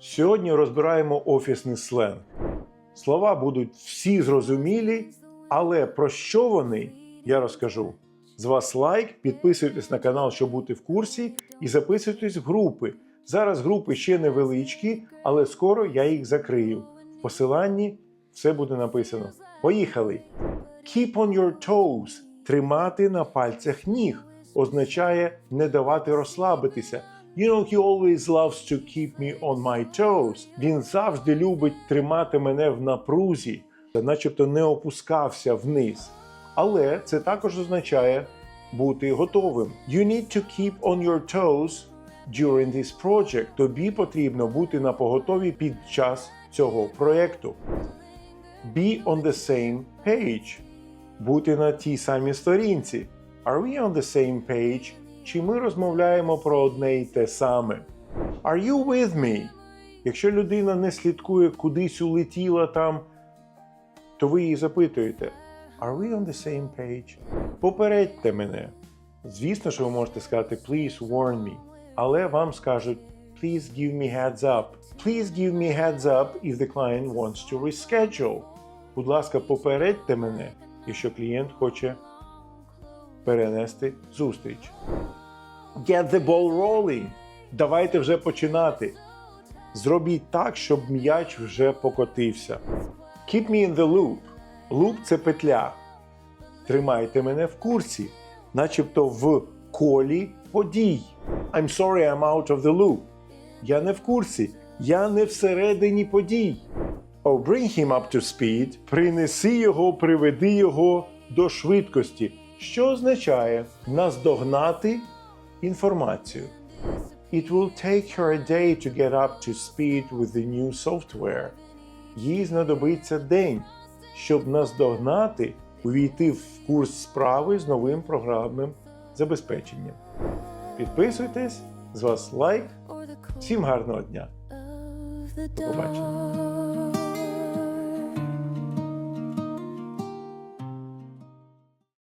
Сьогодні розбираємо офісний сленг. Слова будуть всі зрозумілі, але про що вони, я розкажу. З вас лайк, підписуйтесь на канал, щоб бути в курсі, і записуйтесь в групи. Зараз групи ще невеличкі, але скоро я їх закрию. В посиланні все буде написано. Поїхали! Keep on your toes тримати на пальцях ніг означає не давати розслабитися. You know, he always loves to keep me on my toes. Він завжди любить тримати мене в напрузі, начебто не опускався вниз. Але це також означає бути готовим. You need to keep on your toes during this project. Тобі потрібно бути на поготові під час цього проєкту. Be on the same page. Бути на тій самій сторінці. Are we on the same page? Чи ми розмовляємо про одне і те саме? Are you with me? Якщо людина не слідкує, кудись улетіла там, то ви її запитуєте: Are we on the same page? Попередьте мене. Звісно, що ви можете сказати Please warn me. Але вам скажуть Please give me heads up. Please give me heads up if the client wants to reschedule. Будь ласка, попередьте мене, якщо клієнт хоче перенести зустріч. Get the ball rolling. Давайте вже починати. Зробіть так, щоб м'яч вже покотився. Keep me in the loop. Loop – це петля. Тримайте мене в курсі, начебто в колі подій. I'm sorry I'm out of the loop. Я не в курсі. Я не всередині подій. Oh, bring him up to speed. Принеси його, приведи його до швидкості, що означає наздогнати інформацію. It will take her a day to get up to speed with the new software. Їй знадобиться день, щоб наздогнати, увійти в курс справи з новим програмним забезпеченням. Підписуйтесь, з вас лайк. Всім гарного дня! До побачення.